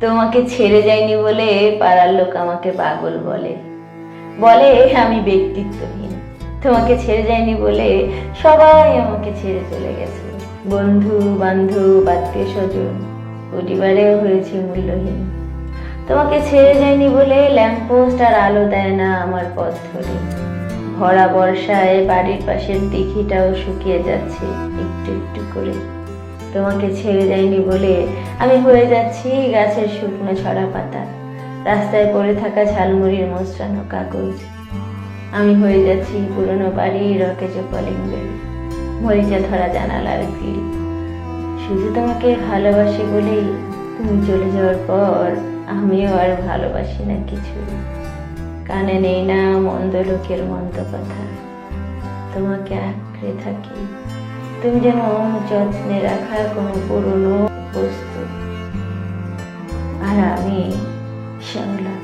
তোমাকে ছেড়ে যায়নি বলে পাড়ার লোক আমাকে পাগল বলে। বলে, আমি ব্যক্তিত্বহীন। তোমাকে ছেড়ে যায়নি বলে সবাই আমাকে ছেড়ে চলে গেছে। বন্ধু, বান্ধব আত্মীয় স্বজন পরিবারেও হয়েছে মূল্যহীন। তোমাকে ছেড়ে যায়নি বলে ল্যাম্পপোস্ট আর আলো দেয় না আমার পথ ধরে। ভরা বর্ষায় বাড়ির পাশের দিঘিটাও শুকিয়ে যাচ্ছে একটু একটু করে। তোমাকে ছেড়ে যায়নি বলে আমি হয়ে যাচ্ছি গাছের শুকনো ছড়া পাতা। রাস্তায় পড়ে থাকা ঝালমুড়ির মোস্রানো কাগজ। আমি হয়ে যাচ্ছি পুরনো বাড়ির অকেজ কলিং বেল মরিচা ধরা জানালার গ্রিল। শুধু তোমাকে ভালোবাসি বলেই তুমি চলে যাওয়ার পর আমিও আর ভালোবাসি না কিছু। কানে নেই না মন্দ লোকের মন্দ কথা। তোমাকে আঁকড়ে থাকি। তুমি যেন যত্নে রাখা কোনো পুরনো বস্তু। আর আমি শ্যাওলা